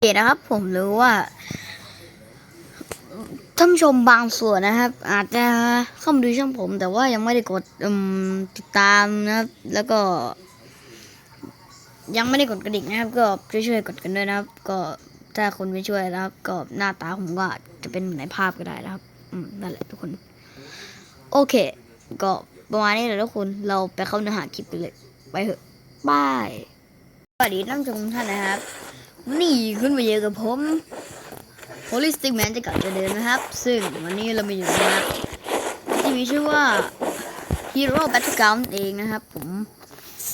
เคนะครับผมรู้ว่าท่านชมบางส่วนนะครับ อาจจะเข้ามาดูช่องผม แต่ว่ายังไม่ได้กดติดตามนะครับ แล้วก็ ยังไม่ได้กดกระดิ่งนะครับ ก็ช่วยๆกดกันด้วยนะครับ ก็ถ้าคุณไม่ช่วยนะครับ ก็หน้าตาผมก็จะเป็นเหมือนในภาพก็ได้นะครับอืมนั่นแหละทุกคน โอเค ก็ประมาณนี้แหละทุกคนเราไปเข้าเนื้อหาคลิปกันเลย ไปเถอะบายสวัสดีท่านชมทุกท่านนะครับ นี่ขึ้นมาเยอะกับผม Holistic Man จะกลับจะเดินนะครับ ซึ่งวันนี้เรามาอยู่ในนัดที่มีชื่อว่า Hero Battleground เองนะครับ ผม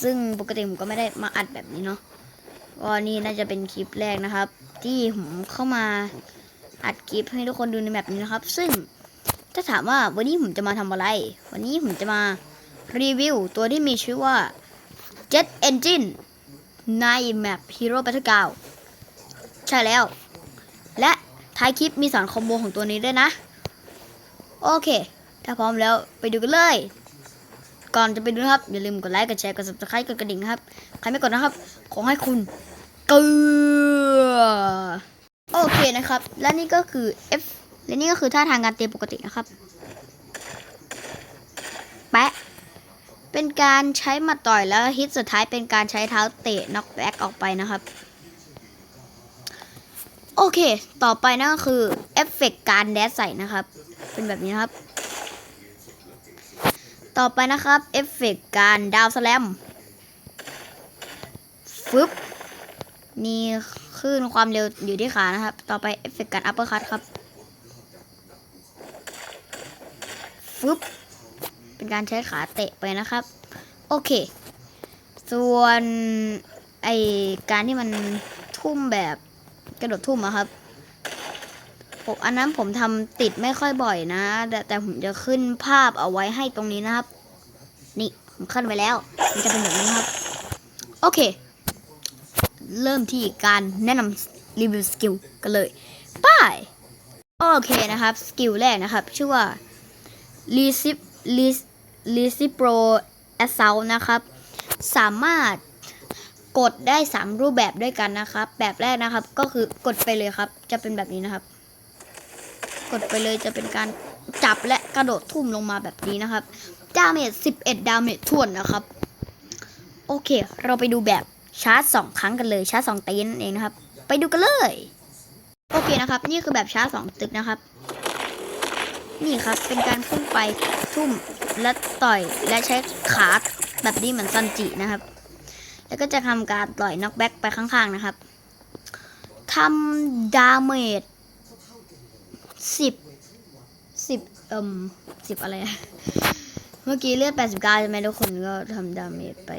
ซึ่งปกติผมก็ไม่ได้มาอัดแบบนี้เนาะก็นี่น่าจะเป็นคลิปแรกนะครับ ที่ผมเข้ามาอัดคลิปให้ทุกคนดูในแบบนี้นะครับ ซึ่งถ้าถามว่าวันนี้ผมจะมาทำอะไร วันนี้ผมจะมารีวิวตัวที่มีชื่อว่า Jet Engine ในแมป Hero Battleground ใช่แล้ว และท้ายคลิปมีสอนคอมโบของตัวนี้ด้วยนะ โอเค ถ้าพร้อมแล้วไปดูกันเลย ก่อนจะไปดูนะครับ อย่าลืมกดไลค์ กดแชร์ กด subscribe กดกระดิ่งนะครับ ใครไม่กดนะครับ ขอให้คุณเกลือโอเคนะครับ และนี่ก็คือ F และนี่ก็คือท่าทางการเตรียปกตินะครับแปะเป็นการใช้มาต่อยแล้วฮิตสุดท้ายเป็นการใช้เท้าเตะน็อกแบ็กออกไปนะครับ โอเค ต่อไปนั่นก็คือเอฟเฟกต์การแดดใส่นะครับ เป็นแบบนี้นครับ ต่อไปนะครับเอฟเฟกต์การดาวสแลมฟึบนี่คลื่นความเร็วอยู่ที่ขานะครับ ต่อไปเอฟเฟกต์การอัปเปอร์คัตครับฟึบเป็นการใช้ขาเตะไปนะครับ โอเค ส่วนไอการที่มันทุ่มแบบ ระโดดทุ่มอะครับผมอันนั้นผมทำติดไม่ค่อยบ่อยนะ แต่แต่ผมจะขึ้นภาพเอาไว้ให้ตรงนี้นะครับ นี่ผมขึ้นไปแล้ว มันจะเป็นแบบนี้ครับ โอเค เริ่มที่การแนะนำรีวิวสกิลกันเลยป้ายโอเคนะครับ สกิลแรกนะครับ ชื่อว่า r e c i p r e c i p r o Assault นะครับ สามารถ กดได้ 3 รูปแบบด้วยกันนะครับ แบบแรกนะครับก็คือกดไปเลยครับ จะเป็นแบบนี้นะครับ กดไปเลยจะเป็นการจับและกระโดดทุ่มลงมาแบบนี้นะครับดาเมจ11 ดาเมจทวนนะครับ โอเค เราไปดูแบบชาร์จ 2 ครั้งกันเลยชาร์จ 2ตีนั่นเองนะครับ ไปดูกันเลย โอเคนะครับ นี่คือแบบชาร์จ 2 ตึกนะครับ นี่ครับเป็นการพุ่งไปทุ่มและต่อยและใช้ขาแบบนี้เหมือนซันจินะครับ แล้วก็จะทำการต่อยน็อกแบ็กไปข้างๆนะครับทำดาเมจสิบสิบเอ่มสิบอะไร เมื่อกี้เลือด89ใช่ไหมทุกคนก็ทำดาเมจไป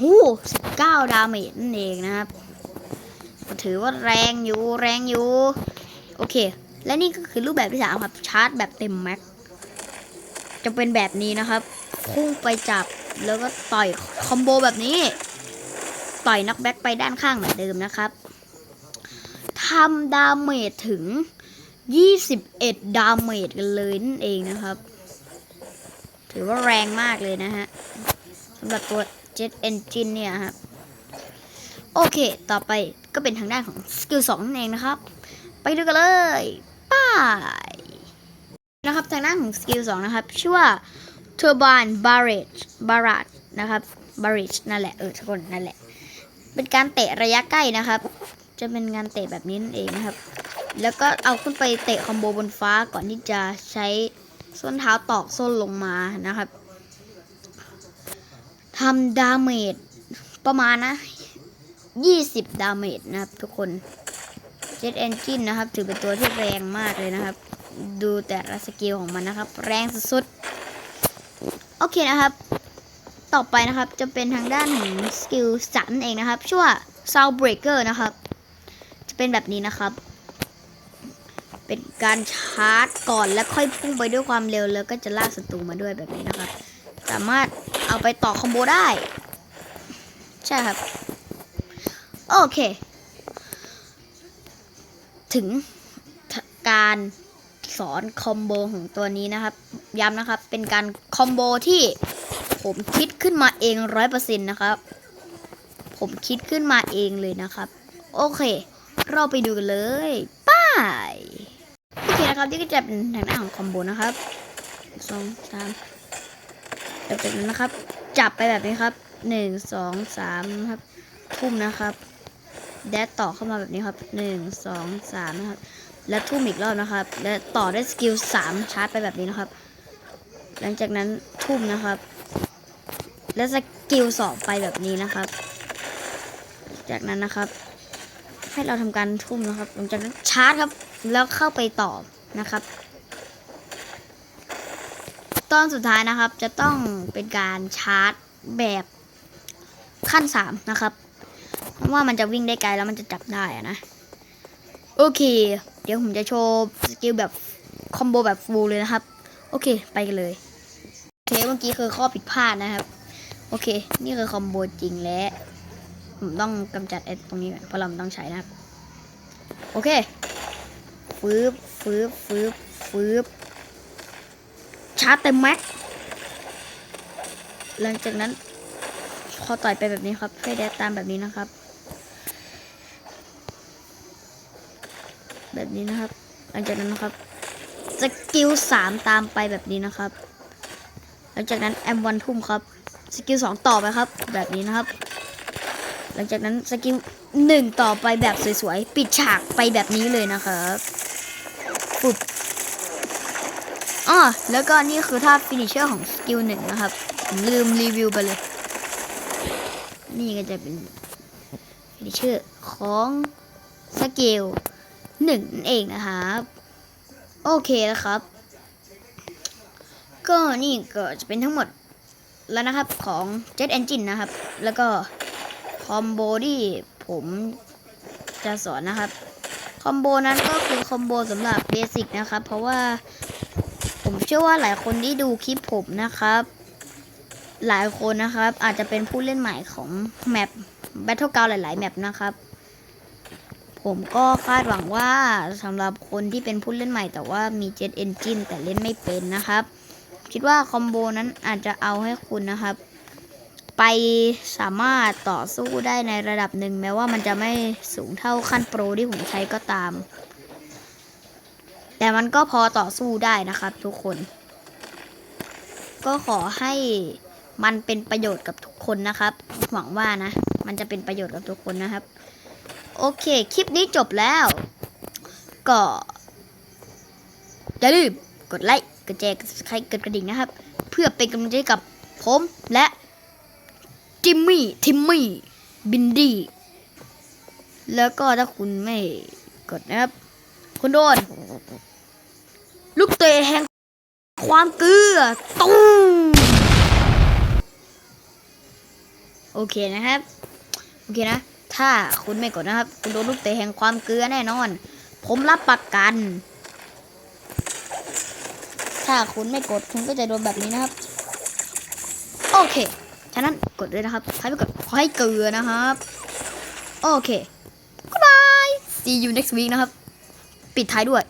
หูสิบเก้าดาเมจนั่นเองนะครับ ถือว่าแรงอยู่แรงอยู่ โอเค และนี่ก็คือรูปแบบที่สามครับ ชาร์จแบบเต็มแม็กจะเป็นแบบนี้นะครับ พุ่งไปจับ แล้วก็ต่อยคอมโบแบบนี้ ต่อยนักแบ็กไปด้านข้างเหมือนเดิมนะครับทำดาเมจถึง 21 ดาเมจกันเลยนั่นเองนะครับ ถือว่าแรงมากเลยนะฮะสำหรับตัว Jet Engine เนี่ยครับ โอเค ต่อไปก็เป็นทางด้านของสกิล2นั่นเองนะครับ ไปดูกันเลย ป้าย นะครับ ทางด้านของสกิล2นะครับ ชื่อว่า Turbine Barrage Barrage นะครับ Barrage นั่นแหละ เออทุกคนนั่นแหละ เป็นการเตะระยะใกล้นะครับ จะเป็นงานเตะแบบนี้นั่นเองนะครับ แล้วก็เอาขึ้นไปเตะคอมโบบนฟ้าก่อนที่จะใช้ส้นเท้าตอกส้นลงมานะครับทำดาเมจประมาณนะ 20 ดาเมจนะครับทุกคน Jet Engine นะครับ ถือเป็นตัวที่แรงมากเลยนะครับ ดูแต่ละสกิลของมันนะครับ แรงสุดๆ เคนะครับ ต่อไปนะครับจะเป็นทางด้านของสกิลสันเองนะครับ ชื่อว่า Sound Breaker นะครับ จะเป็นแบบนี้นะครับ เป็นการชาร์จก่อนแล้วค่อยพุ่งไปด้วยความเร็วแล้วก็จะลากศัตรูมาด้วยแบบนี้นะครับ สามารถเอาไปต่อคอมโบได้ ใช่ครับ โอเค ถึงการ สอนคอมโบของตัวนี้นะครับ ย้ำนะครับ เป็นการคอมโบที่ผมคิดขึ้นมาเองร้อยเปอร์เซ็นต์นะครับ ผมคิดขึ้นมาเองเลยนะครับ โอเค เราไปดูกันเลยไป้ายโอเคนะครับนี่ก็จะเป็นทางด้านของคอมโบนะครับสองสามแล้วจากนั้นนะครับ จับไปแบบนี้ครับหนึ่งสองสามครับทุ่มนะครับแดดต่อเข้ามาแบบนี้ครับหนึ่งสองสามนะครับ และทุ่มอีกรอบนะครับ และต่อด้วยสกิลสามชาร์จไปแบบนี้นะครับ หลังจากนั้นทุ่มนะครับ และสกิลสองไปแบบนี้นะครับ จากนั้นนะครับ ให้เราทำการทุ่มนะครับ หลังจากนั้นชาร์จครับ แล้วเข้าไปต่อนะครับตอนสุดท้ายนะครับจะต้องเป็นการชาร์จแบบขั้นสามนะครับ เพราะว่ามันจะวิ่งได้ไกลแล้วมันจะจับได้นะ โอเค เดี๋ยวผมจะโชว์สกิลแบบคอมโบแบบฟูลเลยนะครับ โอเค ไปกันเลยโอเคเมื่อกี้คือข้อผิดพลาดนะครับ โอเค นี่คือคอมโบจริงและ ผมต้องกำจัดไอ้ตรงนี้ก่อนเพราะเราต้องใช้นะครับ โอเคฟืบฟืบฟืบฟืบชาร์จเต็มแม็กหลังจากนั้นพอต่อยไปแบบนี้ครับให้แดดตามแบบนี้นะครับ แบบนี้นะครับหลังจากนั้นนะครับสกิลสามตามไปแบบนี้นะครับ หลังจากนั้นแอมวันทุ่มครับสกิลสองต่อไปครับ แบบนี้นะครับ หลังจากนั้นสกิลหนึ่งต่อไปแบบสวยๆ ปิดฉากไปแบบนี้เลยนะครับปุบอ๋อแล้วก็นี่คือท่าฟินิชเชอร์ของสกิลหนึ่งนะครับผมลืมรีวิวไปเลย นี่ก็จะเป็นฟินิชเชอร์ของสกิล หนึ่งนั่นเองนะครับโอเคนะครับ ก็นี่ก็จะเป็นทั้งหมดแล้วนะครับของ Jet Engine นะครับ แล้วก็คอมโบที่ผมจะสอนนะครับ คอมโบนั้นก็คือคอมโบสำหรับเบสิกนะครับ เพราะว่าผมเชื่อว่าหลายคนที่ดูคลิปผมนะครับ หลายคนนะครับอาจจะเป็นผู้เล่นใหม่ของแมป Battleground หลาย ๆ แมปนะครับ ผมก็คาดหวังว่าสำหรับคนที่เป็นผู้เล่นใหม่ แต่ว่ามี Jet Engine แต่เล่นไม่เป็นนะครับ คิดว่าคอมโบนั้นอาจจะเอาให้คุณนะครับ ไปสามารถต่อสู้ได้ในระดับหนึ่งแม้ว่ามันจะไม่สูงเท่าขั้นโปรที่ผมใช้ก็ตาม แต่มันก็พอต่อสู้ได้นะครับทุกคน ก็ขอให้มันเป็นประโยชน์กับทุกคนนะครับ หวังว่านะ มันจะเป็นประโยชน์กับทุกคนนะครับ โอเค คลิปนี้จบแล้ว ก็ อย่าลืมกดไลค์ กดแชร์ กด subscribe กดกระดิ่งนะครับ เพื่อเป็นกำลังใจกับผมและจิมมี่ ทิมมี่ บินดี้ แล้วก็ถ้าคุณไม่กดนะครับ คุณโดน ลูกเตะแห่งความเกลือตุ้มโอเคนะครับ โอเคนะ ถ้าคุณไม่กดนะครับ คุณโดนลูกเตะแห่งความเกลือแน่นอน ผมรับประกัน ถ้าคุณไม่กดคุณก็จะโดนแบบนี้นะครับ โอเค ฉะนั้นกดเลยนะครับใครไม่กดขอให้เกลือนะครับ โอเค goodbye see you next week นะครับ ปิดท้ายด้วย